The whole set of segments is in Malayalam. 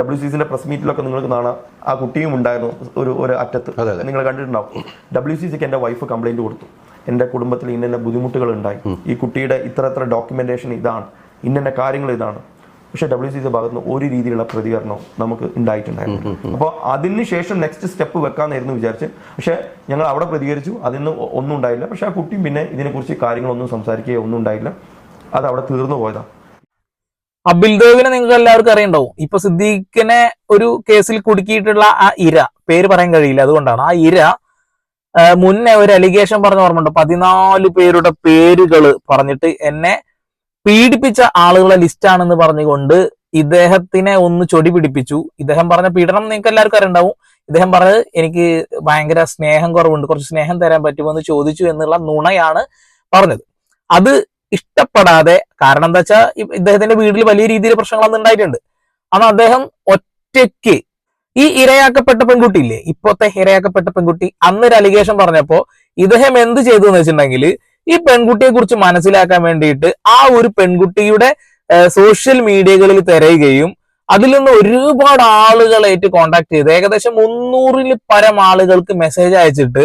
ഡബ്ല്യു സി സിന്റെ പ്രസ് മീറ്റിലൊക്കെ നിങ്ങൾക്ക് കാണാം. ആ കുട്ടിയും ഉണ്ടായിരുന്നു ഒരു ഒരു അറ്റത്ത്. നിങ്ങൾ കണ്ടിട്ടുണ്ടാവും. ഡബ്ല്യു സി സിക്ക് എന്റെ വൈഫ് കംപ്ലൈന്റ് കൊടുത്തു. എന്റെ കുടുംബത്തിൽ ഇന്ന ബുദ്ധിമുട്ടുകൾ ഉണ്ടായി ഈ കുട്ടിയുടെ ഇത്ര ഇത്ര ഡോക്യുമെന്റേഷൻ ഇതാണ്. ഇന്ന കാര്യങ്ങൾ ഇതാണ്. പക്ഷെ ഡബ്ല്യു സി സി ഭാഗത്ത് നിന്ന് ഒരു രീതിയിലുള്ള പ്രതികരണവും നമുക്ക് ഉണ്ടായിട്ടുണ്ടായിരുന്നു അപ്പോൾ അതിനുശേഷം നെക്സ്റ്റ് സ്റ്റെപ്പ് വെക്കാമെന്നായിരുന്നു വിചാരിച്ച്. പക്ഷെ ഞങ്ങൾ അവിടെ പ്രതികരിച്ചു. അതിന് ഒന്നും ഉണ്ടായില്ല. പക്ഷെ ആ കുട്ടിയും പിന്നെ ഇതിനെക്കുറിച്ച് കാര്യങ്ങളൊന്നും സംസാരിക്കുകയോ ഒന്നും ഉണ്ടായില്ല. അത് അവിടെ തീർന്നു പോയതാണ്. അബിൽ ദേവിനെ നിങ്ങൾക്ക് എല്ലാവർക്കും അറിയണ്ടാവും ഇപ്പൊ സിദ്ദീഖിനെ ഒരു കേസിൽ കുടുക്കിയിട്ടുള്ള ആ ഇര പേര് പറയാൻ കഴിയില്ല അതുകൊണ്ടാണ്. ആ ഇര മുന്നേ ഒരു അലിഗേഷൻ പറഞ്ഞ ഓർമ്മയുണ്ട്. പതിനാല് പേരുടെ പേരുകൾ പറഞ്ഞിട്ട് എന്നെ പീഡിപ്പിച്ച ആളുകളെ ലിസ്റ്റാണെന്ന് പറഞ്ഞുകൊണ്ട് ഇദ്ദേഹത്തിനെ ഒന്ന് ചൊടി പിടിപ്പിച്ചു. ഇദ്ദേഹം പറഞ്ഞ പീഡനം നിങ്ങൾക്ക് എല്ലാവർക്കും അറിയണ്ടാവും ഇദ്ദേഹം പറഞ്ഞത് എനിക്ക് ഭയങ്കര സ്നേഹം കുറവുണ്ട്. കുറച്ച് സ്നേഹം തരാൻ പറ്റുമോ എന്ന് ചോദിച്ചു എന്നുള്ള നുണയാണ് പറഞ്ഞത്. അത് ഇഷ്ടപ്പെടാതെ കാരണം എന്താ വെച്ചാൽ ഇദ്ദേഹത്തിന്റെ വീട്ടിൽ വലിയ രീതിയിൽ പ്രശ്നങ്ങളൊന്നും ഉണ്ടായിട്ടുണ്ട്. അന്ന് അദ്ദേഹം ഒറ്റയ്ക്ക് ഈ ഇരയാക്കപ്പെട്ട പെൺകുട്ടി ഇല്ലേ ഇപ്പോഴത്തെ ഇരയാക്കപ്പെട്ട പെൺകുട്ടി അന്നൊരു അലിഗേഷൻ പറഞ്ഞപ്പോ ഇദ്ദേഹം എന്ത് ചെയ്തു എന്ന് വെച്ചിട്ടുണ്ടെങ്കിൽ ഈ പെൺകുട്ടിയെ കുറിച്ച് മനസ്സിലാക്കാൻ വേണ്ടിയിട്ട് ആ ഒരു പെൺകുട്ടിയുടെ സോഷ്യൽ മീഡിയകളിൽ തിരയുകയും അതിൽ നിന്ന് ഒരുപാട് ആളുകളായിട്ട് കോണ്ടാക്ട് ചെയ്ത് ഏകദേശം മുന്നൂറിൽ പരം ആളുകൾക്ക് മെസ്സേജ് അയച്ചിട്ട്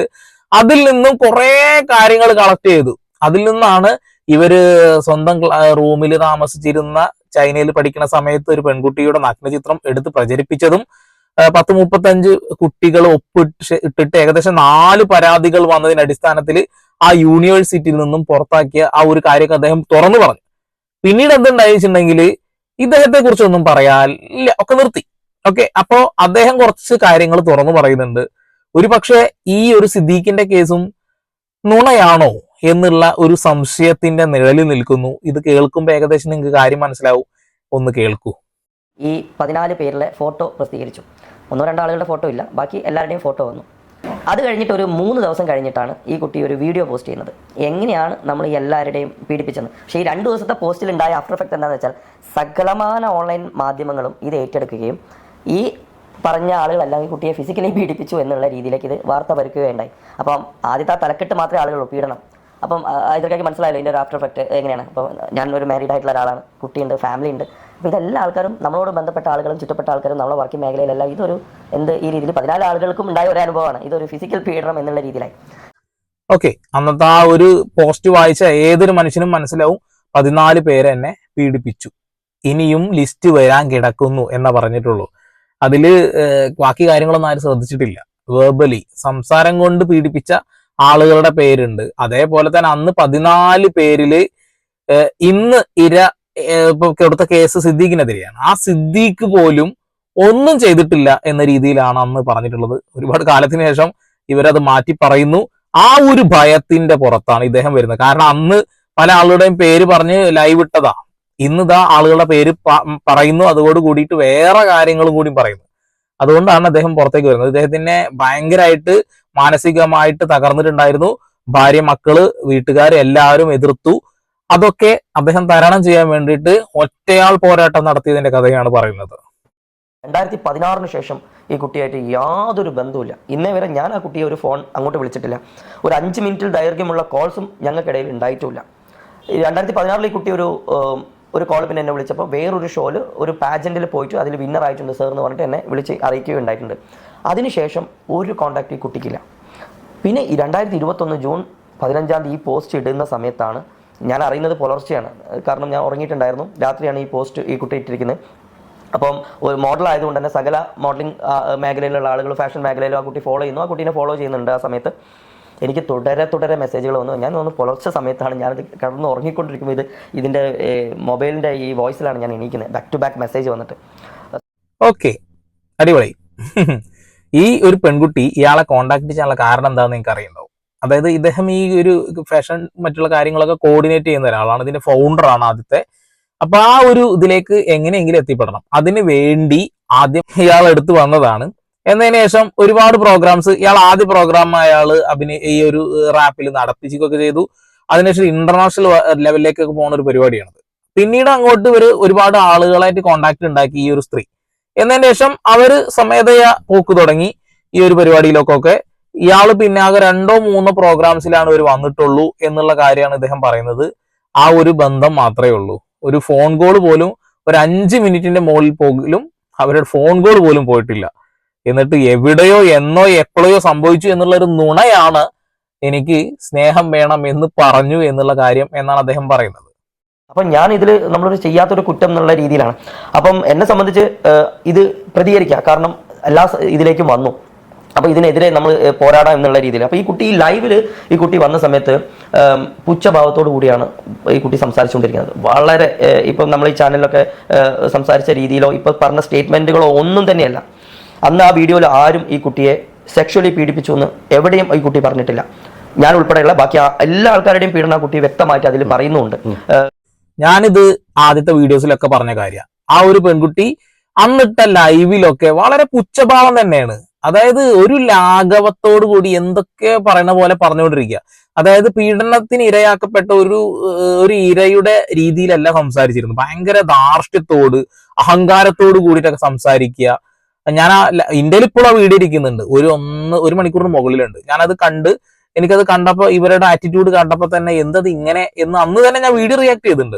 അതിൽ നിന്നും കുറെ കാര്യങ്ങൾ കളക്ട് ചെയ്തു. അതിൽ നിന്നാണ് ഇവർ സ്വന്തം റൂമിൽ താമസിച്ചിരുന്ന ചൈനയിൽ പഠിക്കുന്ന സമയത്ത് ഒരു പെൺകുട്ടിയുടെ നഗ്നചിത്രം എടുത്ത് പ്രചരിപ്പിച്ചതും പത്ത് മുപ്പത്തഞ്ച് കുട്ടികൾ ഒപ്പിട്ട് ഇട്ടിട്ട് ഏകദേശം നാല് പരാതികൾ വന്നതിന്റെ അടിസ്ഥാനത്തിൽ ആ യൂണിവേഴ്സിറ്റിയിൽ നിന്നും പുറത്താക്കിയ ആ ഒരു കാര്യമൊക്കെ അദ്ദേഹം തുറന്നു പറഞ്ഞു. പിന്നീട് എന്തുണ്ടായിട്ടുണ്ടെങ്കിൽ ഇദ്ദേഹത്തെ കുറിച്ചൊന്നും പറയാനില്ല ഒക്കെ നിർത്തി. ഓക്കെ അപ്പോ അദ്ദേഹം കുറച്ച് കാര്യങ്ങൾ തുറന്നു പറയുന്നുണ്ട്. ഒരു പക്ഷേ ഈ ഒരു സിദ്ദീഖിന്റെ കേസും നുണയാണോ? എന്നുള്ള ഒരു സംശയത്തിന്റെ നിഴലിൽ നിൽക്കുന്നു. ഇത് കേൾക്കുമ്പോൾ ഏകദേശം നിങ്ങൾക്ക് കാര്യം മനസ്സിലാവും. ഒന്ന് കേൾക്കൂ. ഈ പതിനാല് പേരിലെ ഫോട്ടോ പ്രസിദ്ധീകരിച്ചു. ഒന്നോ രണ്ടോ ആളുകളുടെ ഫോട്ടോ ഇല്ല. ബാക്കി എല്ലാവരുടെയും ഫോട്ടോ വന്നു. അത് കഴിഞ്ഞിട്ട് ഒരു മൂന്ന് ദിവസം കഴിഞ്ഞിട്ടാണ് ഈ കുട്ടി ഒരു വീഡിയോ പോസ്റ്റ് ചെയ്യുന്നത്. എങ്ങനെയാണ് നമ്മൾ ഈ എല്ലാവരുടെയും പീഡിപ്പിച്ചത് പക്ഷേ ഈ രണ്ട് ദിവസത്തെ പോസ്റ്റിൽ ഉണ്ടായ ആഫ്റ്റർ എഫക്ട് എന്താണെന്ന് വെച്ചാൽ സകലമാന ഓൺലൈൻ മാധ്യമങ്ങളും ഇത് ഏറ്റെടുക്കുകയും ഈ പറഞ്ഞ ആളുകളെല്ലാം ഈ കുട്ടിയെ ഫിസിക്കലി പീഡിപ്പിച്ചു എന്നുള്ള രീതിയിലേക്ക് ഇത് വാർത്ത പരക്കുകയുണ്ടായി. അപ്പം ആദ്യത്തെ തലക്കെട്ട് മാത്രമേ ആളുകളുള്ളൂ പീഡനം അപ്പം ഇതൊക്കെ മനസ്സിലായല്ലോ ഇതിന്റെ ഒരു ആഫ്റ്റർ എഫക്ട് എങ്ങനെയാണ്? അപ്പോൾ ഞാൻ ഒരു മാരീഡ് ആയിട്ടുള്ള ഒരാളാണ് കുട്ടിയുണ്ട് ഫാമിലി ഉണ്ട്. അപ്പോൾ ഇതെല്ലാ ആൾക്കാരും നമ്മളോട് ബന്ധപ്പെട്ട ആളുകളും ചുറ്റപ്പെട്ട ആൾക്കാരും നമ്മളെ വർക്കിംഗ് മേഖലയിലെല്ലാം ഇതൊരു എന്ത് ഈ രീതിയിൽ പതിനാല് ആളുകൾക്കും ഉണ്ടായ ഒരു അനുഭവമാണ്. ഇതൊരു ഫിസിക്കൽ പീഡനം എന്നുള്ള രീതിയിലായി. ഓക്കെ അന്നത്തെ ആ ഒരു പോസ്റ്റ് വായിച്ച ഏതൊരു മനുഷ്യനും മനസ്സിലാവും പതിനാല് പേരെ എന്നെ പീഡിപ്പിച്ചു. ഇനിയും ലിസ്റ്റ് വരാൻ കിടക്കുന്നു എന്നാ പറഞ്ഞിട്ടുള്ളൂ. അതിൽ ബാക്കി കാര്യങ്ങളൊന്നും ആരും ശ്രദ്ധിച്ചിട്ടില്ല. വേർബലി സംസാരം കൊണ്ട് പീഡിപ്പിച്ച ആളുകളുടെ പേരുണ്ട്. അതേപോലെ തന്നെ അന്ന് പതിനാല് പേരിൽ ഇന്ന് ഇര ഇപ്പൊ കൊടുത്ത കേസ് സിദ്ദീഖിനെതിരെയാണ്. ആ സിദ്ദീഖ് പോലും ഒന്നും ചെയ്തിട്ടില്ല എന്ന രീതിയിലാണ് അന്ന് പറഞ്ഞിട്ടുള്ളത്. ഒരുപാട് കാലത്തിന് ശേഷം ഇവരത് മാറ്റി പറയുന്നു. ആ ഒരു ഭയത്തിന്റെ പുറത്താണ് ഇദ്ദേഹം വരുന്നത്. കാരണം അന്ന് പല ആളുകളുടെയും പേര് പറഞ്ഞ് ലൈവ് ഇട്ടതാ. ഇന്ന് ഇതാ ആളുകളുടെ പേര് പറയുന്നു. അതോട് കൂടിയിട്ട് വേറെ കാര്യങ്ങളും കൂടി പറയുന്നു. അതുകൊണ്ടാണ് അദ്ദേഹം പുറത്തേക്ക് വരുന്നത്. ഇദ്ദേഹത്തിനെ ഭയങ്കരമായിട്ട് മാനസികമായിട്ട് തകർന്നിട്ടുണ്ടായിരുന്നു. ഭാര്യ മക്കൾ വീട്ടുകാർ എല്ലാവരും എതിർത്തു. അതൊക്കെ അദ്ദേഹം തരണം ചെയ്യാൻ വേണ്ടിയിട്ട് ഒറ്റയാൾ പോരാട്ടം നടത്തിയതിന്റെ കഥയാണ് പറയുന്നത്. രണ്ടായിരത്തി പതിനാറിന് ശേഷം ഈ കുട്ടിയായിട്ട് യാതൊരു ബന്ധവുമില്ല. ഇന്നേ വരെ ഞാൻ ആ കുട്ടിയെ ഒരു ഫോൺ അങ്ങോട്ട് വിളിച്ചിട്ടില്ല. ഒരു അഞ്ച് മിനിറ്റിൽ ദൈർഘ്യമുള്ള കോൾസും ഞങ്ങൾക്കിടയിൽ ഉണ്ടായിട്ടുമില്ല ഈ രണ്ടായിരത്തി പതിനാറിൽ ഈ കുട്ടി ഒരു ഒരു കോൾ പിന്നെ എന്നെ വിളിച്ചപ്പോൾ വേറൊരു ഷോയിൽ ഒരു പാജന്റിൽ പോയിട്ട് അതിൽ വിന്നർ ആയിട്ടുണ്ട് സാർ എന്ന് പറഞ്ഞിട്ട് എന്നെ വിളിച്ച് അറിയിക്കുകയുണ്ടായിട്ടുണ്ട്. അതിനുശേഷം ഒരു കോണ്ടാക്റ്റ് ഈ കുട്ടിക്കില്ല. പിന്നെ ഈ രണ്ടായിരത്തി ഇരുപത്തൊന്ന് ജൂൺ പതിനഞ്ചാം തീയതി ഈ പോസ്റ്റ് ഇടുന്ന സമയത്താണ് ഞാൻ അറിയുന്നത് പുലർച്ചെയാണ്. കാരണം ഞാൻ ഉറങ്ങിയിട്ടുണ്ടായിരുന്നു. രാത്രിയാണ് ഈ പോസ്റ്റ് ഈ കുട്ടി ഇട്ടിരിക്കുന്നത്. അപ്പം ഒരു മോഡൽ ആയതുകൊണ്ട് തന്നെ സകല മോഡലിംഗ് മേഖലയിലുള്ള ആളുകൾ ഫാഷൻ മേഖലയിലും ആ കുട്ടി ഫോളോ ചെയ്യുന്നു. ആ കുട്ടീനെ ഫോളോ ചെയ്യുന്നുണ്ട് ആ സമയത്ത്. എനിക്ക് തുടരെ തുടരെ മെസ്സേജുകൾ വന്നു. ഞാൻ ഒന്ന് പുലർച്ചെ സമയത്താണ് ഞാനത് കിടന്ന് ഉറങ്ങിക്കൊണ്ടിരിക്കുമ്പോൾ ഇത് ഇതിന്റെ മൊബൈലിന്റെ ഈ വോയിസിലാണ് ഞാൻ എണീക്കുന്നത്. ബാക്ക് ടു ബാക്ക് മെസ്സേജ് വന്നിട്ട്. ഓക്കെ അടിപൊളി. ഈ ഒരു പെൺകുട്ടി ഇയാളെ കോണ്ടാക്ട് ചെയ്യാനുള്ള കാരണം എന്താണെന്ന് നിങ്ങൾക്ക് അറിയുന്നുണ്ടോ അതായത് ഇദ്ദേഹം ഈ ഒരു ഫാഷൻ മറ്റുള്ള കാര്യങ്ങളൊക്കെ കോർഡിനേറ്റ് ചെയ്യുന്ന ഒരാളാണ്. ഇതിന്റെ ഫൗണ്ടർ ആണ് ആദ്യത്തെ. അപ്പൊ ആ ഒരു ഇതിലേക്ക് എങ്ങനെയെങ്കിലും എത്തിപ്പെടണം. അതിന് വേണ്ടി ആദ്യം ഇയാൾ എടുത്തു വന്നതാണ്. എന്നതിന് ശേഷം ഒരുപാട് പ്രോഗ്രാംസ് ഇയാൾ ആദ്യ പ്രോഗ്രാം അയാൾ അഭിനയ ഈ ഒരു റാപ്പിൽ നടത്തിച്ചൊക്കെ ചെയ്തു. അതിനുശേഷം ഇന്റർനാഷണൽ ലെവലിലേക്കൊക്കെ പോകുന്ന ഒരു പരിപാടിയാണത്. പിന്നീട് അങ്ങോട്ട് ഒരു ഒരുപാട് ആളുകളായിട്ട് കോണ്ടാക്ട് ഉണ്ടാക്കി ഈ ഒരു സ്ത്രീ. എന്നതിന് ശേഷം അവർ സ്വമേധയാ പോക്ക് തുടങ്ങി ഈ ഒരു പരിപാടിയിലൊക്കെ. ഇയാൾ പിന്നെ ആകെ രണ്ടോ മൂന്നോ പ്രോഗ്രാംസിലാണ് ഇവർ വന്നിട്ടുള്ളൂ എന്നുള്ള കാര്യമാണ് ഇദ്ദേഹം പറയുന്നത്. ആ ഒരു ബന്ധം മാത്രമേ ഉള്ളൂ. ഒരു ഫോൺ കോൾ പോലും ഒരു അഞ്ച് മിനിറ്റിന്റെ മുകളിൽ പോലും അവരുടെ ഫോൺ കോൾ പോലും പോയിട്ടില്ല. എന്നിട്ട് എവിടെയോ എന്നോ എപ്പോഴയോ സംഭവിച്ചു എന്നുള്ള ഒരു നുണയാണ് എനിക്ക് സ്നേഹം വേണം എന്ന് പറഞ്ഞു എന്നുള്ള കാര്യം എന്നാണ് അദ്ദേഹം പറയുന്നത്. അപ്പം ഞാൻ ഇതിൽ നമ്മളൊരു ചെയ്യാത്തൊരു കുറ്റം എന്നുള്ള രീതിയിലാണ്. അപ്പം എന്നെ സംബന്ധിച്ച് ഇത് പ്രതികരിക്കുക കാരണം എല്ലാ ഇതിലേക്കും വന്നു. അപ്പോൾ ഇതിനെതിരെ നമ്മൾ പോരാടാം എന്നുള്ള രീതിയിൽ. അപ്പോൾ ഈ കുട്ടി ഈ ലൈവിൽ ഈ കുട്ടി വന്ന സമയത്ത് പുച്ഛഭാവത്തോടു കൂടിയാണ് ഈ കുട്ടി സംസാരിച്ചുകൊണ്ടിരിക്കുന്നത്. വളരെ ഇപ്പം നമ്മൾ ഈ ചാനലിലൊക്കെ സംസാരിച്ച രീതിയിലോ ഇപ്പോൾ പറഞ്ഞ സ്റ്റേറ്റ്മെന്റുകളോ ഒന്നും തന്നെയല്ല. അന്ന് ആ വീഡിയോയിൽ ആരും ഈ കുട്ടിയെ സെക്ഷുവലി പീഡിപ്പിച്ചു എന്ന് എവിടെയും ഈ കുട്ടി പറഞ്ഞിട്ടില്ല. ഞാൻ ഉൾപ്പെടെയുള്ള ബാക്കി എല്ലാ ആൾക്കാരുടെയും പീഡന ആ കുട്ടി വ്യക്തമായിട്ട് അതിൽ പറയുന്നുണ്ട്. ഞാനിത് ആദ്യത്തെ വീഡിയോസിലൊക്കെ പറഞ്ഞ കാര്യമാണ് ആ ഒരു പെൺകുട്ടി അന്നിട്ട ലൈവിലൊക്കെ വളരെ പുച്ഛഭാവം തന്നെയാണ്. അതായത് ഒരു ലാഘവത്തോടു കൂടി എന്തൊക്കെ പറയുന്ന പോലെ പറഞ്ഞുകൊണ്ടിരിക്കുക അതായത് പീഡനത്തിന് ഇരയാക്കപ്പെട്ട ഒരു ഒരു ഇരയുടെ രീതിയിലല്ല സംസാരിച്ചിരുന്നു ഭയങ്കര ധാർഷ്ട്യത്തോട് അഹങ്കാരത്തോട് കൂടിയിട്ടൊക്കെ സംസാരിക്കുക ഞാൻ ആ ഇന്ത്യയിൽ ഇപ്പോൾ ആ വീഡിയോ ഇരിക്കുന്നുണ്ട്. ഒരു ഒന്ന് ഒരു മണിക്കൂറിന് മുകളിലുണ്ട്. ഞാനത് കണ്ട് എനിക്കത് കണ്ടപ്പോൾ ഇവരുടെ ആറ്റിറ്റ്യൂഡ് കണ്ടപ്പോൾ തന്നെ എന്തത് ഇങ്ങനെ എന്ന് അന്ന് തന്നെ ഞാൻ വീഡിയോ റിയാക്ട് ചെയ്തിട്ടുണ്ട്.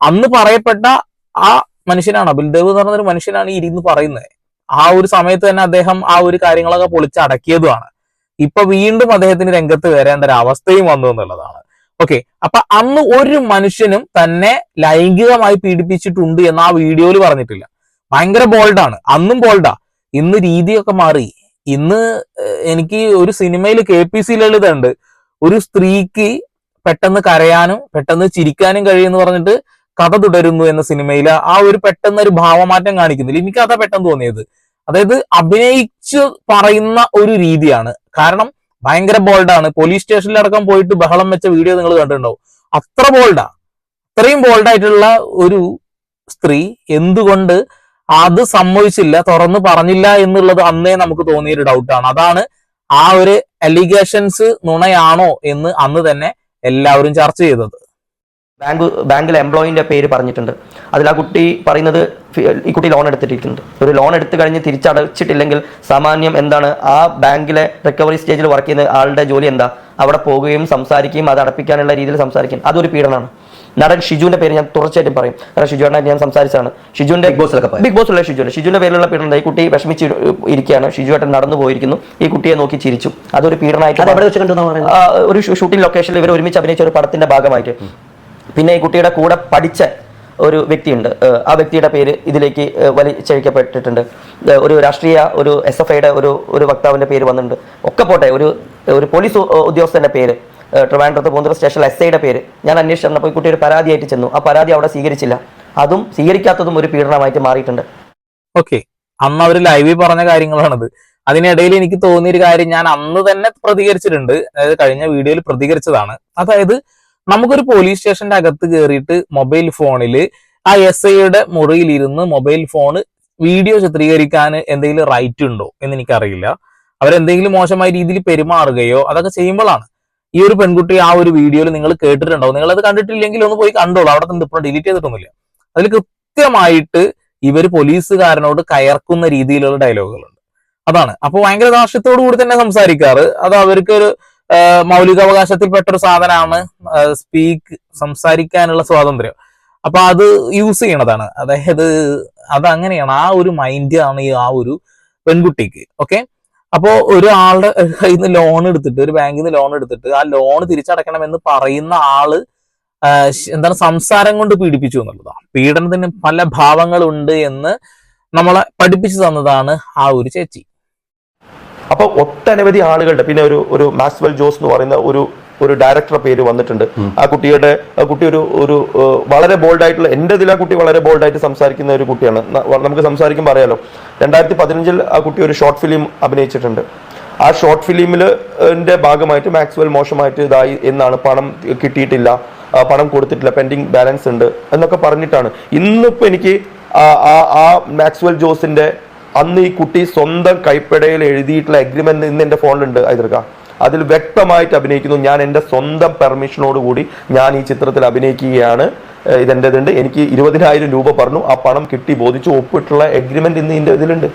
അന്ന് പറയപ്പെട്ട ആ മനുഷ്യനാണ് അബിൽദേവ് എന്ന് പറഞ്ഞൊരു മനുഷ്യനാണ് ഈ ഇരുന്ന് പറയുന്നത്. ആ ഒരു സമയത്ത് തന്നെ അദ്ദേഹം ആ ഒരു കാര്യങ്ങളൊക്കെ പൊളിച്ചടക്കിയതുമാണ് ഇപ്പൊ വീണ്ടും അദ്ദേഹത്തിന് രംഗത്ത് വരേണ്ട ഒരു അവസ്ഥയും വന്നു എന്നുള്ളതാണ്. ഓക്കെ അപ്പൊ അന്ന് ഒരു മനുഷ്യനും തന്നെ ലൈംഗികമായി പീഡിപ്പിച്ചിട്ടുണ്ട് എന്ന് ആ വീഡിയോയിൽ പറഞ്ഞിട്ടില്ല. ഭയങ്കര ബോൾഡാണ് അന്നും ബോൾഡാ ഇന്ന് രീതിയൊക്കെ മാറി. ഇന്ന് എനിക്ക് ഒരു സിനിമയിൽ കെ പി സി ലളിത ഉണ്ട് ഒരു സ്ത്രീക്ക് പെട്ടെന്ന് കരയാനും പെട്ടെന്ന് ചിരിക്കാനും കഴിയുമെന്ന് പറഞ്ഞിട്ട് കഥ തുടരുന്നു എന്ന സിനിമയിൽ ആ ഒരു പെട്ടെന്ന് ഒരു ഭാവമാറ്റം കാണിക്കുന്നില്ല. എനിക്ക് അതാ പെട്ടെന്ന് തോന്നിയത്. അതായത് അഭിനയിച്ച് പറയുന്ന ഒരു രീതിയാണ്. കാരണം ഭയങ്കര ബോൾഡാണ്. പോലീസ് സ്റ്റേഷനിലടക്കം പോയിട്ട് ബഹളം വെച്ച വീഡിയോ നിങ്ങൾ കണ്ടിട്ടുണ്ടാവും. അത്ര ബോൾഡാ. അത്രയും ബോൾഡായിട്ടുള്ള ഒരു സ്ത്രീ എന്തുകൊണ്ട് അത് സമ്മതിച്ചില്ല തുറന്ന് പറഞ്ഞില്ല എന്നുള്ളത് അന്നേ നമുക്ക് തോന്നിയൊരു ഡൗട്ടാണ് അതാണ് ആ ഒരു അലിഗേഷൻസ് നുണയാണോ എന്ന് അന്ന് തന്നെ എല്ലാവരും ചർച്ച ചെയ്തത്. ബാങ്ക് ബാങ്കിലെ എംപ്ലോയിന്റെ പേര് പറഞ്ഞിട്ടുണ്ട്. അതിൽ ആ കുട്ടി പറയുന്നത് ഈ കുട്ടി ലോൺ എടുത്തിട്ടുണ്ട്. ഒരു ലോൺ എടുത്തു കഴിഞ്ഞ് തിരിച്ചടച്ചിട്ടില്ലെങ്കിൽ സാമാന്യം എന്താണ്? ആ ബാങ്കിലെ റിക്കവറി സ്റ്റേജിൽ വർക്ക് ചെയ്യുന്ന ആളുടെ ജോലി എന്താ? അവിടെ പോവുകയും സംസാരിക്കുകയും അത് അടപ്പിക്കാനുള്ള രീതിയിൽ സംസാരിക്കും അതൊരു പീഡനമാണ്. നടൻ ഷിജുവിന്റെ പേര് ഞാൻ തുടർച്ചയായിട്ടും പറയും. കാരണം ഷിജുവായിട്ട് ഞാൻ സംസാരിച്ചാണ് ഷിജുവിന്റെ ബിഗ് ബോസിലൊക്കെ പോയി. ബിഗ് ബോസ് ഉള്ള ഷിജുവിന്റെ ഷിജുവിന്റെ പേരിലുള്ള പീഡനം ഈ കുട്ടി വിഷമിച്ച് ഇരിക്കുകയാണ്. ഷിജുവായിട്ട് നടന്നു പോയിരിക്കുന്നു. ഈ കുട്ടിയെ നോക്കി ചിരിച്ചു. അതൊരു പീഡനമായിട്ട് ഒരു ഷൂട്ടിംഗ് ലൊക്കേഷനിൽ ഇവർ ഒരുമിച്ച് അഭിനയിച്ച ഒരു പടത്തിന്റെ ഭാഗമായിട്ട്. പിന്നെ ഈ കുട്ടിയുടെ കൂടെ പഠിച്ച ഒരു വ്യക്തിയുണ്ട്. ആ വ്യക്തിയുടെ പേര് ഇതിലേക്ക് വലിച്ചഴിക്കപ്പെട്ടിട്ടുണ്ട്. ഒരു രാഷ്ട്രീയ ഒരു എസ് എഫ് ഐയുടെ ഒരു ഒരു വക്താവിന്റെ പേര് വന്നിട്ടുണ്ട്. ഒക്കെ പോട്ടെ ഒരു ഒരു പോലീസ് ഉദ്യോഗസ്ഥന്റെ പേര്. ട്രിവാൻഡ്രത്ത് പൂന്തറ സ്റ്റേഷൻ എസ് ഐയുടെ പേര്. ഞാൻ അന്വേഷിച്ചപ്പോൾ ഈ കുട്ടി ഒരു പരാതിയായിട്ട് ചെന്നു. ആ പരാതി അവിടെ സ്വീകരിച്ചില്ല. അതും സ്വീകരിക്കാത്തതും ഒരു പീഡനമായിട്ട് മാറിയിട്ടുണ്ട്. ഓക്കെ അന്ന് അവർ ലൈവിൽ പറഞ്ഞ കാര്യങ്ങളാണത്. അതിനിടയിൽ എനിക്ക് തോന്നിയ ഒരു കാര്യം ഞാൻ അന്ന് തന്നെ പ്രതികരിച്ചിട്ടുണ്ട്. അതായത് കഴിഞ്ഞ വീഡിയോയിൽ പ്രതികരിച്ചതാണ്. അതായത് നമുക്കൊരു പോലീസ് സ്റ്റേഷന്റെ അകത്ത് കയറിയിട്ട് മൊബൈൽ ഫോണിൽ ആ എസ് ഐയുടെ മുറിയിലിരുന്ന് മൊബൈൽ ഫോൺ വീഡിയോ ചിത്രീകരിക്കാൻ എന്തെങ്കിലും റൈറ്റ് ഉണ്ടോ എന്ന് എനിക്കറിയില്ല. അവരെന്തെങ്കിലും മോശമായ രീതിയിൽ പെരുമാറുകയോ അതൊക്കെ ചെയ്യുമ്പോഴാണ്. ഈ ഒരു പെൺകുട്ടി ആ ഒരു വീഡിയോയിൽ നിങ്ങൾ കേട്ടിട്ടുണ്ടാവും. നിങ്ങൾ അത് കണ്ടിട്ടില്ലെങ്കിൽ ഒന്ന് പോയി കണ്ടോളൂ. അവിടെ നിന്ന് ഇപ്പോൾ ഡിലീറ്റ് ചെയ്തിട്ടൊന്നുമില്ല. അതിൽ കൃത്യമായിട്ട് ഇവർ പോലീസുകാരനോട് കയർക്കുന്ന രീതിയിലുള്ള ഡയലോഗുകളുണ്ട് അതാണ്. അപ്പൊ ഭയങ്കര ധാർഷ്ട്യത്തോടു കൂടി തന്നെ സംസാരിക്കാറ്. അത് അവർക്ക് ഒരു മൗലികാവകാശത്തിൽപ്പെട്ട ഒരു സാധനമാണ് സ്പീക്ക് സംസാരിക്കാനുള്ള സ്വാതന്ത്ര്യം. അപ്പൊ അത് യൂസ് ചെയ്യണതാണ്. അതായത് അത് അങ്ങനെയാണ് ആ ഒരു മൈൻഡ് ആണ് ഈ ആ ഒരു പെൺകുട്ടിക്ക്. ഓക്കെ അപ്പോ ഒരാളുടെ കയ്യിൽ നിന്ന് ലോൺ എടുത്തിട്ട് ഒരു ബാങ്കിൽ നിന്ന് ലോൺ എടുത്തിട്ട് ആ ലോൺ തിരിച്ചടക്കണമെന്ന് പറയുന്ന ആൾ എന്താണ് സംസാരം കൊണ്ട് പീഡിപ്പിച്ചു എന്നുള്ളതാണ് പീഡനത്തിന് പല ഭാവങ്ങളുണ്ട് എന്ന് നമ്മളെ പഠിപ്പിച്ചു തന്നതാണ് ആ ഒരു ചേച്ചി. അപ്പൊ ഒട്ടനവധി ആളുകളുടെ പിന്നെ ഒരു ഒരു മാക്സ്വൽ ജോസ് എന്ന് പറയുന്ന ഒരു ഒരു ഡയറക്ടറുടെ പേര് വന്നിട്ടുണ്ട്. ആ കുട്ടിയുടെ കുട്ടി ഒരു ഒരു വളരെ ബോൾഡായിട്ടുള്ള എന്റെ ഇതിൽ ആ കുട്ടി വളരെ ബോൾഡായിട്ട് സംസാരിക്കുന്ന ഒരു കുട്ടിയാണ്. നമുക്ക് സംസാരിക്കുമ്പോൾ അറിയാലോ. രണ്ടായിരത്തി പതിനഞ്ചിൽ ആ കുട്ടി ഒരു ഷോർട്ട് ഫിലിം അഭിനയിച്ചിട്ടുണ്ട്. ആ ഷോർട്ട് ഫിലിമിന്റെ ഭാഗമായിട്ട് മാക്സ്വൽ മോശമായിട്ട് ഇതായി എന്നാണ് പണം കിട്ടിയിട്ടില്ല. പണം കൊടുത്തിട്ടില്ല. പെൻഡിങ് ബാലൻസ് ഉണ്ട് എന്നൊക്കെ പറഞ്ഞിട്ടാണ്. ഇന്നിപ്പോ എനിക്ക് ആ- മാക്സ്വൽ ജോസിന്റെ അന്ന് ഈ കുട്ടി സ്വന്തം കൈപ്പടയിൽ എഴുതിയിട്ടുള്ള അഗ്രിമെന്റ് ഇന്ന് എന്റെ ഫോണിലുണ്ട് ഹൈദർക്ക അതിൽ വ്യക്തമായിട്ട് അഭിനയിക്കുന്നു. ഞാൻ എന്റെ സ്വന്തം പെർമിഷനോട് കൂടി ഞാൻ ഈ ചിത്രത്തിൽ അഭിനയിക്കുകയാണ്. ഇതെന്റെതുണ്ട്. എനിക്ക് ഇരുപതിനായിരം രൂപ പറഞ്ഞു. ആ പണം കിട്ടി ബോധിച്ചു. ഒപ്പിട്ടുള്ള എഗ്രിമെന്റ് ഇന്ന് ഇതിന്റെ ഇതിലുണ്ട്.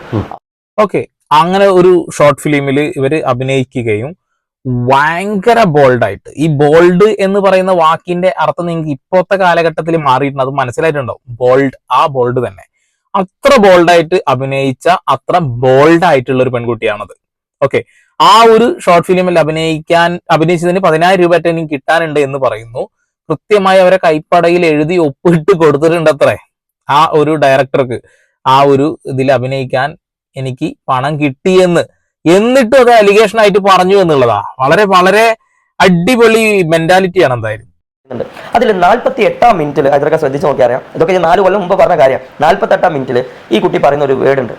ഓക്കെ. അങ്ങനെ ഒരു ഷോർട്ട് ഫിലിമിൽ ഇവർ അഭിനയിക്കുകയും ഭയങ്കര ബോൾഡായിട്ട് ഈ ബോൾഡ് എന്ന് പറയുന്ന വാക്കിന്റെ അർത്ഥം നിങ്ങൾക്ക് ഇപ്പോഴത്തെ കാലഘട്ടത്തിൽ മാറിയിട്ടുണ്ട്. അത് മനസ്സിലായിട്ടുണ്ടാവും. ബോൾഡ് ആ ബോൾഡ് തന്നെ. അത്ര ബോൾഡായിട്ട് അഭിനയിച്ച അത്ര ബോൾഡായിട്ടുള്ള ഒരു പെൺകുട്ടിയാണത്. ഓക്കെ. ആ ഒരു ഷോർട്ട് ഫിലിമിൽ അഭിനയിക്കാൻ അഭിനയിച്ചതിന് പതിനായിരം രൂപ ആയിട്ട് എനിക്ക് കിട്ടാനുണ്ട് എന്ന് പറയുന്നു. കൃത്യമായി അവരെ കൈപ്പടയിൽ എഴുതി ഒപ്പിട്ട് കൊടുത്തിട്ടുണ്ട് അത്രേ ആ ഒരു ഡയറക്ടർക്ക് ആ ഒരു ഇതിൽ അഭിനയിക്കാൻ എനിക്ക് പണം കിട്ടിയെന്ന്. എന്നിട്ടും അത് അലിഗേഷൻ ആയിട്ട് പറഞ്ഞു എന്നുള്ളതാ. വളരെ വളരെ അടിപൊളി മെന്റാലിറ്റിയാണ് എന്തായാലും. അതിൽ നാൽപ്പത്തി എട്ടാം മിനിറ്റിൽ ഇതൊക്കെ ശ്രദ്ധിച്ച് നോക്കിയാൽ അറിയാം. ഇതൊക്കെ നാല് കൊല്ലം മുമ്പ് പറഞ്ഞ കാര്യം. നാൽപ്പത്തി എട്ടാം മിനിറ്റിൽ ഈ കുട്ടി പറയുന്ന ഒരു വേർഡ് ഉണ്ട്.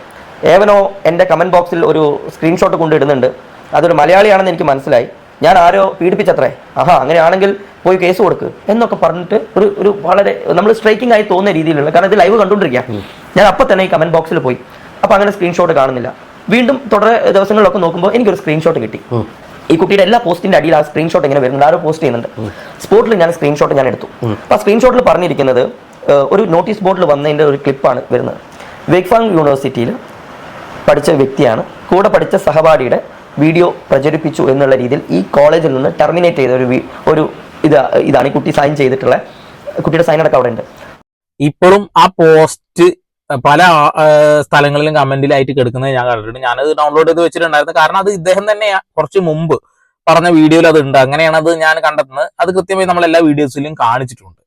ഏവനോ എന്റെ കമന്റ് ബോക്സിൽ ഒരു സ്ക്രീൻഷോട്ട് കൊണ്ടിടുന്നുണ്ട് അതൊരു മലയാളിയാണെന്ന് എനിക്ക് മനസ്സിലായി. ഞാൻ ആരോ പീഡിപ്പിച്ചത്രേ. ആഹാ അങ്ങനെയാണെങ്കിൽ പോയി കേസ് കൊടുക്ക് എന്നൊക്കെ പറഞ്ഞിട്ട് ഒരു ഒരു വളരെ നമ്മൾ സ്ട്രൈക്കിംഗ് ആയി തോന്നുന്ന രീതിയിലുള്ള കാരണം ഇത് ലൈവ് കണ്ടുകൊണ്ടിരിക്കുക ഞാൻ അപ്പോൾ തന്നെ ഈ കമന്റ് ബോക്സിൽ പോയി. അപ്പോൾ അങ്ങനെ സ്ക്രീൻഷോട്ട് കാണുന്നില്ല. വീണ്ടും തുടരെ ദിവസങ്ങളിലൊക്കെ നോക്കുമ്പോൾ എനിക്കൊരു സ്ക്രീൻഷോട്ട് കിട്ടി. ഈ കുട്ടിയുടെ എല്ലാ പോസ്റ്റിന്റെ അടിയിൽ ആ സ്ക്രീൻഷോട്ട് ഇങ്ങനെ വരുന്നുണ്ട്. ആരോ പോസ്റ്റ് ചെയ്യുന്നുണ്ട്. സ്പോട്ടിൽ ഞാൻ സ്ക്രീൻഷോട്ട് ഞാൻ എടുത്തു. അപ്പോൾ ആ സ്ക്രീൻഷോട്ടിൽ പറഞ്ഞിരിക്കുന്നത് ഒരു നോട്ടീസ് ബോർഡിൽ വന്നതിന്റെ ഒരു ക്ലിപ്പാണ് വരുന്നത്. വേക്ഫാങ് യൂണിവേഴ്സിറ്റിയിൽ പഠിച്ച വ്യക്തിയാണ്. കൂടെ പഠിച്ച സഹപാഠിയുടെ വീഡിയോ പ്രചരിപ്പിച്ചു എന്നുള്ള രീതിയിൽ ഈ കോളേജിൽ നിന്ന് ടെർമിനേറ്റ് ചെയ്ത ഒരു ഒരു ഇത് ഇതാണ് ഈ കുട്ടി സൈൻ ചെയ്തിട്ടുള്ള കുട്ടിയുടെ സൈൻ അടക്കം അവിടെ ഉണ്ട്. ഇപ്പോഴും ആ പോസ്റ്റ് പല സ്ഥലങ്ങളിലും കമന്റിലായിട്ട് കിടക്കുന്നത് ഞാൻ കണ്ടിട്ടുണ്ട്. ഞാനത് ഡൗൺലോഡ് ചെയ്ത് വെച്ചിട്ടുണ്ടായിരുന്നു. കാരണം അത് ഇദ്ദേഹം തന്നെ കുറച്ച് മുമ്പ് പറഞ്ഞ വീഡിയോയിൽ അത് ഉണ്ട്. അങ്ങനെയാണ് അത് ഞാൻ കണ്ടെത്തുന്നത്. അത് കൃത്യമായി നമ്മൾ എല്ലാ വീഡിയോസിലും കാണിച്ചിട്ടുണ്ട്.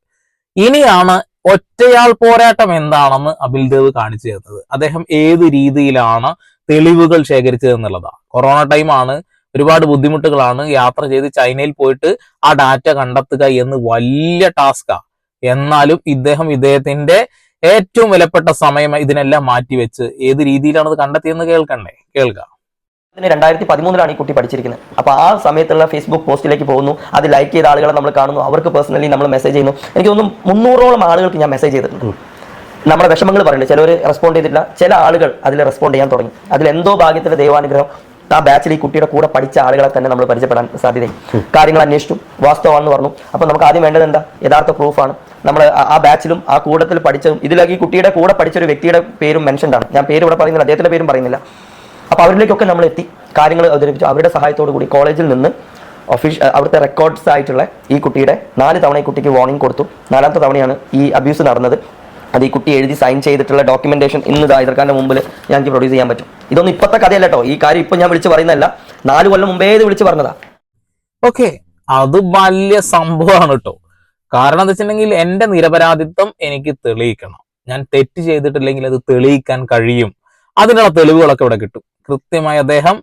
ഇനിയാണ് ഒറ്റയാൾ പോരാട്ടം എന്താണെന്ന് അബിൽദേവ് കാണിച്ചു തരുന്നത് അദ്ദേഹം ഏത് രീതിയിലാണ് തെളിവുകൾ ശേഖരിച്ചത് എന്നുള്ളതാണ് കൊറോണ ടൈമാണ് ഒരുപാട് ബുദ്ധിമുട്ടുകളാണ്. യാത്ര ചെയ്ത് ചൈനയിൽ പോയിട്ട് ആ ഡാറ്റ കണ്ടെത്തുക എന്ന് വലിയ ടാസ്കാ എന്നാലും ഇദ്ദേഹം ഇദ്ദേഹത്തിന്റെ ഏറ്റവും വിലപ്പെട്ട സമയം ഇതിനെല്ലാം മാറ്റിവെച്ച് ഏത് രീതിയിലാണ് അത് കണ്ടെത്തിയെന്ന് കേൾക്കണ്ടേ? കേൾക്കാം. ഇതിന് രണ്ടായിരത്തി പതിമൂന്നിലാണ് ഈ കുട്ടി പഠിച്ചിരിക്കുന്നത്. അപ്പോൾ ആ സമയത്തുള്ള ഫേസ്ബുക്ക് പോസ്റ്റിലേക്ക് പോകുന്നു. അത് ലൈക്ക് ചെയ്ത ആളുകളെ നമ്മൾ കാണുന്നു. അവർക്ക് പേഴ്സണലി നമ്മൾ മെസ്സേജ് ചെയ്യുന്നു. എനിക്ക് തോന്നുന്നു മുന്നൂറോളം ആളുകൾക്ക് ഞാൻ മെസ്സേജ് ചെയ്തിട്ടുണ്ട്. നമ്മുടെ വിഷമങ്ങൾ പറയുന്നുണ്ട്. ചിലവർ റെസ്പോണ്ട് ചെയ്തിട്ടില്ല. ചില ആളുകൾ അതിൽ റെസ്പോണ്ട് ചെയ്യാൻ തുടങ്ങി. അതിൽ എന്തോ ഭാഗ്യത്തിന്റെ ദൈവാനുഗ്രഹം ആ ബാച്ചിൽ ഈ കുട്ടിയുടെ കൂടെ പഠിച്ച ആളുകളെ തന്നെ നമ്മൾ പരിചയപ്പെടാൻ സാധ്യതയും. കാര്യങ്ങൾ അന്വേഷിച്ചു. വാസ്തവമാണെന്ന് പറഞ്ഞു. അപ്പോൾ നമുക്ക് ആദ്യം വേണ്ടത് എന്താ? യഥാർത്ഥ പ്രൂഫാണ് നമ്മൾ ആ ബാച്ചിലും ആ കൂടത്തിൽ പഠിച്ചതും ഇതിലേക്ക് ഈ കുട്ടിയുടെ കൂടെ പഠിച്ച ഒരു വ്യക്തിയുടെ പേരും മെൻഷൻഡാണ് ഞാൻ പേര് ഇവിടെ പറയുന്നില്ല. അദ്ദേഹത്തിന്റെ പേരും പറയുന്നില്ല. അപ്പോൾ അവരിലേക്കൊക്കെ നമ്മൾ എത്തി. കാര്യങ്ങൾ അവതരിപ്പിച്ചു. അവരുടെ സഹായത്തോടു കൂടി കോളേജിൽ നിന്ന് ഒഫീഷ്യൽ അവിടുത്തെ റെക്കോർഡ്സ് ആയിട്ടുള്ള ഈ കുട്ടിയുടെ നാല് തവണ ഈ കുട്ടിക്ക് വാർണിംഗ് കൊടുത്തു. നാലാമത്തെ തവണയാണ് ഈ അബ്യൂസ് നടന്നത്. അത് ഈ കുട്ടി എഴുതി സൈൻ ചെയ്തിട്ടുള്ള ഡോക്യുമെന്റേഷൻ ഇന്ന് ഇതാ ഇതർക്കാരുടെ മുമ്പിൽ ഞങ്ങൾക്ക് പ്രൊഡ്യൂസ് ചെയ്യാൻ പറ്റും. ഇതൊന്നും ഇപ്പോഴത്തെ കഥയല്ല കേട്ടോ ഈ കാര്യം ഇപ്പം ഞാൻ വിളിച്ച് പറയുന്നതല്ല. നാല് കൊല്ലം മുമ്പേ ഇത് വിളിച്ച് പറഞ്ഞതാ. ഓക്കെ. അത് വലിയ സംഭവമാണ് കേട്ടോ കാരണം എന്താ വെച്ചിട്ടുണ്ടെങ്കിൽ എന്റെ നിരപരാധിത്വം എനിക്ക് തെളിയിക്കണം. ഞാൻ തെറ്റ് ചെയ്തിട്ടില്ലെങ്കിൽ അത് തെളിയിക്കാൻ കഴിയും. അതിനുള്ള തെളിവുകളൊക്കെ ഇവിടെ കിട്ടും. കൃത്യമായി അദ്ദേഹം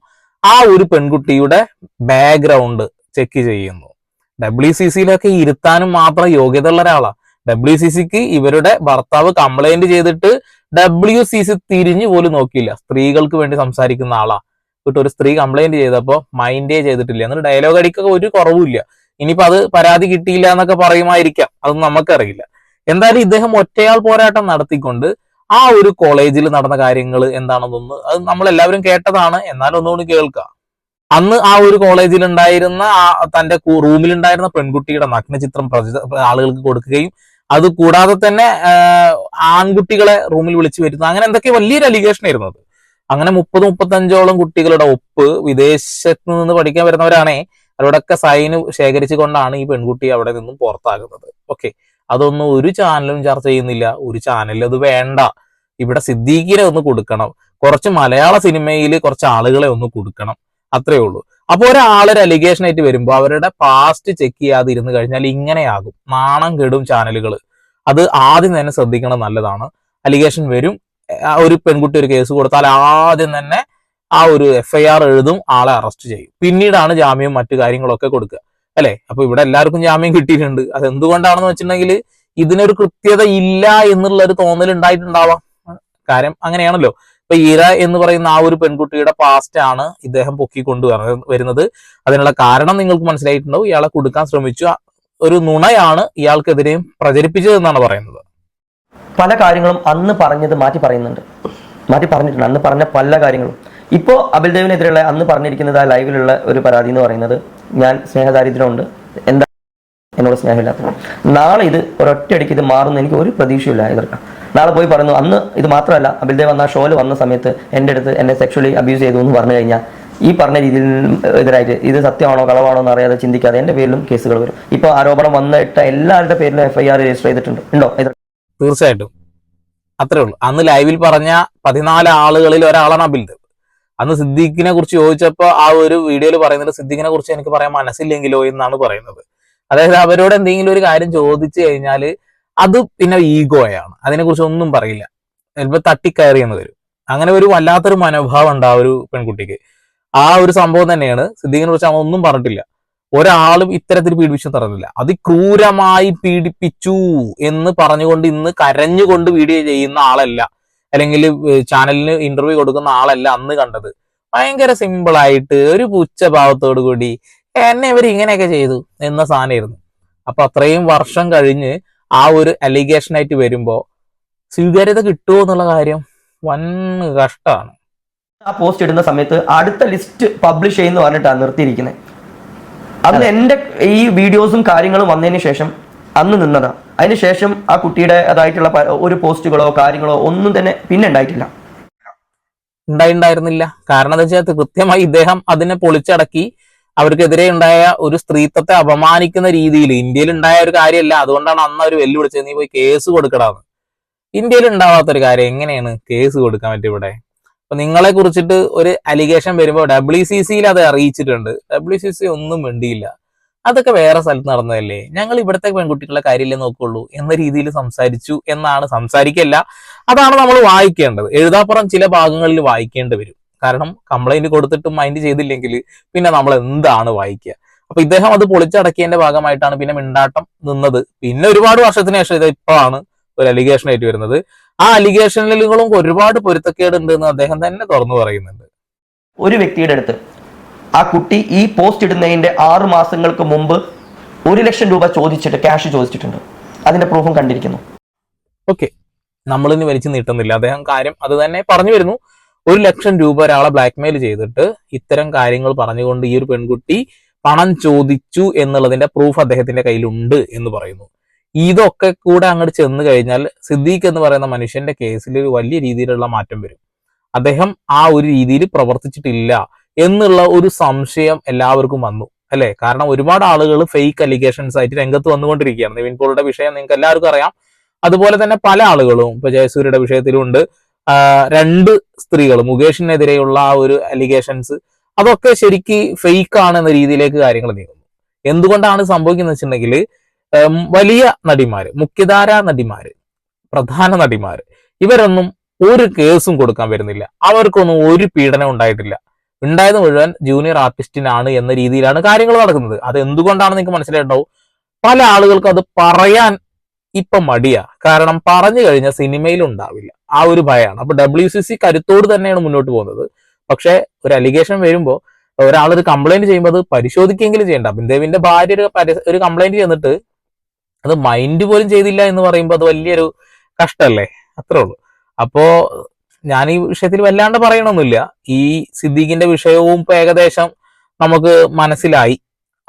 ആ ഒരു പെൺകുട്ടിയുടെ ബാക്ക്ഗ്രൗണ്ട് ചെക്ക് ചെയ്യുന്നു. ഡബ്ല്യു സി സിയിലൊക്കെ ഇരുത്താനും മാത്രം യോഗ്യത ഉള്ള ഒരാളാണ് ഡബ്ല്യു സി സിക്ക് ഇവരുടെ ഭർത്താവ് കംപ്ലൈന്റ് ചെയ്തിട്ട് ഡബ്ല്യു സി സി തിരിഞ്ഞു പോലും നോക്കിയില്ല. സ്ത്രീകൾക്ക് വേണ്ടി സംസാരിക്കുന്ന ആളാ. കിട്ടും ഒരു സ്ത്രീ കംപ്ലൈന്റ് ചെയ്തപ്പോ മൈൻഡേ ചെയ്തിട്ടില്ല. എന്നിട്ട് ഡയലോഗ് അടിക്കൊക്കെ ഒരു കുറവുമില്ല. ഇനിയിപ്പോ അത് പരാതി കിട്ടിയില്ല എന്നൊക്കെ പറയുമായിരിക്കാം. അതൊന്നും നമുക്കറിയില്ല. എന്തായാലും ഇദ്ദേഹം ഒറ്റയാൾ പോരാട്ടം നടത്തിക്കൊണ്ട് ആ ഒരു കോളേജിൽ നടന്ന കാര്യങ്ങൾ എന്താണെന്നൊന്ന് അത് നമ്മൾ എല്ലാവരും കേട്ടതാണ്. എന്നാലും ഒന്നുകൂടി കേൾക്കാം. അന്ന് ആ ഒരു കോളേജിൽ ഉണ്ടായിരുന്ന ആ തന്റെ റൂമിലുണ്ടായിരുന്ന പെൺകുട്ടിയുടെ നഗ്നചിത്രം ആളുകൾക്ക് കൊടുക്കുകയും അത് കൂടാതെ തന്നെ ആൺകുട്ടികളെ റൂമിൽ വിളിച്ചു വരുന്നത് അങ്ങനെ എന്തൊക്കെ വലിയൊരു അലിഗേഷൻ ആയിരുന്നു അത്. അങ്ങനെ മുപ്പത് മുപ്പത്തഞ്ചോളം കുട്ടികളുടെ ഒപ്പ് വിദേശത്ത് നിന്ന് പഠിക്കാൻ വരുന്നവരാണേ അവരോടൊക്കെ സൈന് ശേഖരിച്ചു കൊണ്ടാണ് ഈ പെൺകുട്ടി അവിടെ നിന്നും പുറത്താകുന്നത്. ഓക്കെ അതൊന്നും ഒരു ചാനലും ചർച്ച ചെയ്യുന്നില്ല. ഒരു ചാനലിൽ അത് വേണ്ട. ഇവിടെ സിദ്ദീഖിനെ ഒന്ന് കൊടുക്കണം. കുറച്ച് മലയാള സിനിമയിൽ കുറച്ച് ആളുകളെ ഒന്ന് കൊടുക്കണം. അത്രേ ഉള്ളൂ. അപ്പൊ ഒരാളൊരു അലിഗേഷൻ ആയിട്ട് വരുമ്പോൾ അവരുടെ പാസ്റ്റ് ചെക്ക് ചെയ്യാതെ ഇരുന്ന് കഴിഞ്ഞാൽ ഇങ്ങനെയാകും. നാണം കെടും ചാനലുകൾ അത് ആദ്യം തന്നെ ശ്രദ്ധിക്കണം നല്ലതാണ്. അലിഗേഷൻ വരും. ഒരു പെൺകുട്ടി ഒരു കേസ് കൊടുത്താൽ ആദ്യം തന്നെ ആ ഒരു എഫ്ഐആർ എഴുതും ആളെ അറസ്റ്റ് ചെയ്യും. പിന്നീടാണ് ജാമ്യം മറ്റു കാര്യങ്ങളൊക്കെ കൊടുക്കുക. അല്ലെ? അപ്പൊ ഇവിടെ എല്ലാവർക്കും ജാമ്യം കിട്ടിയിട്ടുണ്ട്. അത് എന്തുകൊണ്ടാണെന്ന് വെച്ചിട്ടുണ്ടെങ്കിൽ ഇതിനൊരു കൃത്യത ഇല്ല എന്നുള്ള ഒരു തോന്നൽ ഉണ്ടായിട്ടുണ്ടാവാം. കാര്യം അങ്ങനെയാണല്ലോ. ഇപ്പൊ ഈര എന്ന് പറയുന്ന ആ ഒരു പെൺകുട്ടിയുടെ പാസ്റ്റ് ആണ് ഇദ്ദേഹം പൊക്കിക്കൊണ്ട് വര- വരുന്നത്. അതിനുള്ള കാരണം നിങ്ങൾക്ക് മനസ്സിലായിട്ടുണ്ടാവും. ഇയാളെ കൊടുക്കാൻ ശ്രമിച്ചു. ഒരു നുണയാണ് ഇയാൾക്കെതിരെയും പ്രചരിപ്പിച്ചതെന്നാണ് പറയുന്നത്. പല കാര്യങ്ങളും അന്ന് പറഞ്ഞത് മാറ്റി പറയുന്നുണ്ട്. മാറ്റി പറഞ്ഞിട്ടുണ്ട്. അന്ന് പറഞ്ഞ പല കാര്യങ്ങളും. ഇപ്പോൾ അബിൽദേവിനെതിരെയുള്ള അന്ന് പറഞ്ഞിരിക്കുന്നത് ആ ലൈവിലുള്ള ഒരു പരാതി എന്ന് പറയുന്നത് ഞാൻ സ്നേഹദാരിദ്ര്യമുണ്ട്. എന്താ എന്നോട് സ്നേഹമില്ലാത്തത് നാളെ ഇത് ഒരൊറ്റയടിക്ക് ഇത് മാറുന്ന എനിക്ക് ഒരു പ്രതീക്ഷയില്ല എതിർക്കാം നാളെ പോയി പറയുന്നു അന്ന് ഇത് മാത്രമല്ല അബിൽദേവ് വന്ന ഷോയിൽ വന്ന സമയത്ത് എന്റെ അടുത്ത് എന്നെ സെക്ഷലി അബ്യൂസ് ചെയ്തു എന്ന് പറഞ്ഞു കഴിഞ്ഞാൽ ഈ പറഞ്ഞ രീതിയിൽ എതിരായിട്ട് ഇത് സത്യമാണോ കളവാണോ എന്ന് അറിയാതെ ചിന്തിക്കാതെ എന്റെ പേരിലും കേസുകൾ വരും. ഇപ്പോൾ ആരോപണം വന്നിട്ട് എല്ലാവരുടെ പേരിലും എഫ്ഐആർ രജിസ്റ്റർ ചെയ്തിട്ടുണ്ട്. ഉണ്ടോ? തീർച്ചയായിട്ടും. അത്രേ ഉള്ളൂ. അന്ന് ലൈവിൽ പറഞ്ഞ പതിനാല് ആളുകളിൽ ഒരാളാണ് അബിൽ ദേവ് അന്ന് സിദ്ദീഖിനെ കുറിച്ച് ചോദിച്ചപ്പോൾ ആ ഒരു വീഡിയോയിൽ പറയുന്നത് സിദ്ദീഖിനെ കുറിച്ച് എനിക്ക് പറയാൻ മനസ്സില്ലെങ്കിലോ എന്നാണ് പറയുന്നത്. അതായത് അവരോട് എന്തെങ്കിലും ഒരു കാര്യം ചോദിച്ചു കഴിഞ്ഞാൽ അത് പിന്നെ ഈഗോയാണ് അതിനെക്കുറിച്ച് ഒന്നും പറയില്ല. ചിലപ്പോൾ തട്ടിക്കയറി എന്ന് വരും. അങ്ങനെ ഒരു വല്ലാത്തൊരു മനോഭാവം ഉണ്ട് ആ ഒരു പെൺകുട്ടിക്ക്. ആ ഒരു സംഭവം തന്നെയാണ് സിദ്ദീഖിനെ കുറിച്ച് അവൻ ഒന്നും പറഞ്ഞിട്ടില്ല. ഒരാളും ഇത്തരത്തിൽ പീഡിപ്പിച്ചു തറന്നില്ല അതിക്രൂരമായി പീഡിപ്പിച്ചു എന്ന് പറഞ്ഞുകൊണ്ട് ഇന്ന് കരഞ്ഞുകൊണ്ട് വീഡിയോ ചെയ്യുന്ന ആളല്ല അല്ലെങ്കിൽ ചാനലിന് ഇന്റർവ്യൂ കൊടുക്കുന്ന ആളല്ല അന്ന് കണ്ടത്. ഭയങ്കര സിമ്പിൾ ആയിട്ട് ഒരു പുച്ഛഭാവത്തോടു കൂടി എന്നെ ഇവർ ഇങ്ങനെയൊക്കെ ചെയ്തു എന്ന സാധനമായിരുന്നു. അപ്പൊ അത്രയും വർഷം കഴിഞ്ഞ് ആ ഒരു അലിഗേഷനായിട്ട് വരുമ്പോ സ്വീകാര്യത കിട്ടുമോ എന്നുള്ള കാര്യം വൻ കഷ്ടമാണ് ആ പോസ്റ്റ് ഇടുന്ന സമയത്ത് അടുത്ത ലിസ്റ്റ് പബ്ലിഷ് ചെയ്യുന്ന പറഞ്ഞിട്ടാണ് നിർത്തിയിരിക്കുന്നത്. അന്ന് എന്റെ ഈ വീഡിയോസും കാര്യങ്ങളും വന്നതിന് ശേഷം അന്ന് നിന്നതാ. അതിന് ശേഷം ആ കുട്ടിയുടെ അതായിട്ടുള്ള ഒരു പോസ്റ്റുകളോ കാര്യങ്ങളോ ഒന്നും തന്നെ പിന്നെ ഉണ്ടായിട്ടില്ല. ഉണ്ടായിട്ടുണ്ടായിരുന്നില്ല. കാരണം എന്താ വെച്ചാൽ കൃത്യമായി ഇദ്ദേഹം അതിനെ പൊളിച്ചടക്കി അവർക്കെതിരെ ഉണ്ടായ ഒരു സ്ത്രീത്വത്തെ അപമാനിക്കുന്ന രീതിയിൽ ഇന്ത്യയിൽ ഉണ്ടായ ഒരു കാര്യമല്ല. അതുകൊണ്ടാണ് അന്ന് അവർ വെല്ലുവിളിച്ചത് നീ പോയി കേസ് കൊടുക്കടാന്ന്. ഇന്ത്യയിൽ ഉണ്ടാവാത്ത ഒരു കാര്യം എങ്ങനെയാണ് കേസ് കൊടുക്കാൻ പറ്റും ഇവിടെ? അപ്പൊ നിങ്ങളെ കുറിച്ചിട്ട് ഒരു അലിഗേഷൻ വരുമ്പോൾ ഡബ്ല്യു സി സിയിൽ അത് അറിയിച്ചിട്ടുണ്ട്. ഡബ്ല്യു സി സി ഒന്നും വേണ്ടിയില്ല അതൊക്കെ വേറെ സ്ഥലത്ത് നടന്നതല്ലേ? ഞങ്ങൾ ഇവിടുത്തെ പെൺകുട്ടികളെ കാര്യമില്ലേ നോക്കുള്ളൂ? എന്ന രീതിയിൽ സംസാരിച്ചു എന്നാണ്. സംസാരിക്കല്ല. അതാണ് നമ്മൾ വായിക്കേണ്ടത്. എഴുതാപ്പുറം ചില ഭാഗങ്ങളിൽ വായിക്കേണ്ടി വരും. കാരണം കംപ്ലൈന്റ് കൊടുത്തിട്ട് മൈൻഡ് ചെയ്തില്ലെങ്കിൽ പിന്നെ നമ്മൾ എന്താണ് വായിക്കുക? അപ്പൊ ഇദ്ദേഹം അത് പൊളിച്ചടക്കിയതിന്റെ ഭാഗമായിട്ടാണ് പിന്നെ മിണ്ടാട്ടം നിന്നത്. പിന്നെ ഒരുപാട് വർഷത്തിന് ശേഷം ഇത് ഇപ്പോഴാണ് ഒരു അലിഗേഷൻ ആയിട്ട് വരുന്നത്. ആ അലിഗേഷനുകളും ഒരുപാട് പൊരുത്തക്കേട് ഉണ്ട് എന്ന് അദ്ദേഹം തന്നെ തുറന്നു പറയുന്നുണ്ട്. ഒരു വ്യക്തിയുടെ അടുത്ത് ആ കുട്ടി ഈ പോസ്റ്റ് ഇടുന്നതിന്റെ ആറ് മാസങ്ങൾക്ക് മുമ്പ് ഒരു ലക്ഷം രൂപ ചോദിച്ചിട്ട് ക്യാഷ് ചോദിച്ചിട്ടുണ്ട്. അതിന്റെ പ്രൂഫും കണ്ടിരിക്കുന്നു. ഓക്കെ നമ്മളിന്ന് വലിച്ചു നീട്ടുന്നില്ല. അദ്ദേഹം കാര്യം അത് തന്നെ പറഞ്ഞു വരുന്നു. ഒരു ലക്ഷം രൂപ ഒരാളെ ബ്ലാക്ക്മെയിൽ ചെയ്തിട്ട് ഇത്തരം കാര്യങ്ങൾ പറഞ്ഞുകൊണ്ട് ഈ ഒരു പെൺകുട്ടി പണം ചോദിച്ചു എന്നുള്ളതിന്റെ പ്രൂഫ് അദ്ദേഹത്തിന്റെ കയ്യിലുണ്ട് എന്ന് പറയുന്നു. ഇതൊക്കെ കൂടെ അങ്ങോട്ട് ചെന്ന് കഴിഞ്ഞാൽ സിദ്ദീഖ് എന്ന് പറയുന്ന മനുഷ്യന്റെ കേസിൽ ഒരു വലിയ രീതിയിലുള്ള മാറ്റം വരും. അദ്ദേഹം ആ ഒരു രീതിയിൽ പ്രവർത്തിച്ചിട്ടില്ല. എന്നുള്ള ഒരു സംശയം എല്ലാവർക്കും വന്നു അല്ലെ? കാരണം ഒരുപാട് ആളുകൾ ഫേക്ക് അലിഗേഷൻസ് ആയിട്ട് രംഗത്ത് വന്നുകൊണ്ടിരിക്കുകയാണ്. നിവിൻ പോളിയുടെ വിഷയം നിങ്ങൾക്ക് എല്ലാവർക്കും അറിയാം. അതുപോലെ തന്നെ പല ആളുകളും ഇപ്പൊ ജയസൂര്യയുടെ വിഷയത്തിലുണ്ട്. രണ്ട് സ്ത്രീകൾ മുകേഷിനെതിരെയുള്ള ആ ഒരു അലിഗേഷൻസ് അതൊക്കെ ശരിക്ക് ഫേക്ക് ആണ് എന്ന രീതിയിലേക്ക് കാര്യങ്ങൾ നീങ്ങുന്നു. എന്തുകൊണ്ടാണ് സംഭവിക്കുന്നത് വെച്ചിട്ടുണ്ടെങ്കിൽ വലിയ നടിമാര് മുഖ്യധാര നടിമാര് പ്രധാന നടിമാര് ഇവരൊന്നും ഒരു കേസും കൊടുക്കാൻ വരുന്നില്ല. അവർക്കൊന്നും ഒരു പീഡനം ഉണ്ടായിട്ടില്ല. ഉണ്ടായത് മുഴുവൻ ജൂനിയർ ആർട്ടിസ്റ്റിനാണ് എന്ന രീതിയിലാണ് കാര്യങ്ങൾ നടക്കുന്നത്. അത് എന്തുകൊണ്ടാണ് നിങ്ങൾക്ക് മനസ്സിലായിട്ടുണ്ടാവും? പല ആളുകൾക്കും അത് പറയാൻ ഇപ്പൊ മടിയാ. കാരണം പറഞ്ഞു കഴിഞ്ഞാൽ സിനിമയിൽ ഉണ്ടാവില്ല. ആ ഒരു ഭയമാണ് അപ്പൊ ഡബ്ല്യു സി സി കരുത്തോട് തന്നെയാണ് മുന്നോട്ട് പോകുന്നത്. പക്ഷേ ഒരു അലിഗേഷൻ വരുമ്പോൾ ഒരാളൊരു കംപ്ലൈന്റ് ചെയ്യുമ്പോൾ അത് പരിശോധിക്കെങ്കിലും ചെയ്യണ്ട. ബിന്ദേവിന്റെ ഭാര്യ ഒരു ഒരു കംപ്ലൈന്റ് ചെന്നിട്ട് അത് മൈൻഡ് പോലും ചെയ്തില്ല എന്ന് പറയുമ്പോൾ അത് വലിയൊരു കഷ്ടല്ലേ? അത്രേ ഉള്ളൂ. അപ്പോ ഞാൻ ഈ വിഷയത്തിൽ വല്ലാണ്ട് പറയണമൊന്നുമില്ല ഈ സിദ്ദീഖിന്റെ വിഷയവും ഇപ്പൊ ഏകദേശം നമുക്ക് മനസ്സിലായി.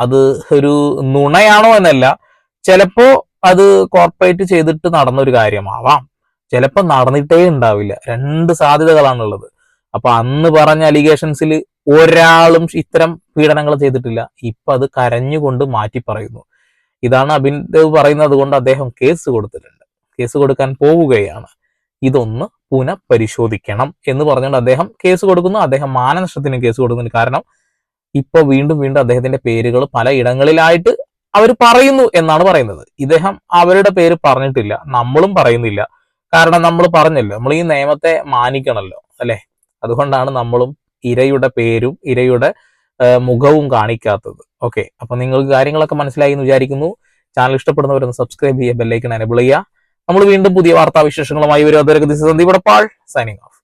അത് ഒരു നുണയാണോ എന്നല്ല. ചിലപ്പോ അത് കോർപ്പറേറ്റ് ചെയ്തിട്ട് നടന്നൊരു കാര്യമാവാം. ചിലപ്പോ നടന്നിട്ടേ ഉണ്ടാവില്ല. രണ്ട് സാധ്യതകളാണുള്ളത്. അപ്പൊ അന്ന് പറഞ്ഞ അലിഗേഷൻസിൽ ഒരാളും ഇത്തരം പീഡനങ്ങൾ ചെയ്തിട്ടില്ല. ഇപ്പൊ അത് കരഞ്ഞുകൊണ്ട് മാറ്റി പറയുന്നു. ഇതാണ് അഭിൻദേവ് പറയുന്നത് കൊണ്ട് അദ്ദേഹം കേസ് കൊടുത്തിട്ടുണ്ട്. കേസ് കൊടുക്കാൻ പോവുകയാണ്. ഇതൊന്ന് പുനഃപരിശോധിക്കണം എന്ന് പറഞ്ഞുകൊണ്ട് അദ്ദേഹം കേസ് കൊടുക്കുന്നു. അദ്ദേഹം മാനനഷ്ടത്തിന് കേസ് കൊടുക്കുന്നു കാരണം ഇപ്പൊ വീണ്ടും വീണ്ടും അദ്ദേഹത്തിന്റെ പേരുകൾ പല ഇടങ്ങളിലായിട്ട് അവർ പറയുന്നു എന്നാണ് പറയുന്നത്. ഇദ്ദേഹം അവരുടെ പേര് പറഞ്ഞിട്ടില്ല. നമ്മളും പറയുന്നില്ല. കാരണം നമ്മൾ പറഞ്ഞല്ലോ നമ്മൾ ഈ നിയമത്തെ മാനിക്കണല്ലോ അല്ലെ? അതുകൊണ്ടാണ് നമ്മളും ഇരയുടെ പേരും ഇരയുടെ മുഖവും കാണിക്കാത്തത്. ഓക്കെ. അപ്പൊ നിങ്ങൾക്ക് കാര്യങ്ങളൊക്കെ മനസ്സിലായി എന്ന് വിചാരിക്കുന്നു. ചാനൽ ഇഷ്ടപ്പെടുന്നവരൊന്ന് സബ്സ്ക്രൈബ് ചെയ്യുക ബെല്ലൈക്കൺ എനബിൾ ചെയ്യുക. നമ്മൾ വീണ്ടും പുതിയ വാർത്താവിശേഷങ്ങളുമായി വരും അതുവരെ സന്ദീപ് പാൾ സൈനിങ് ഓഫ്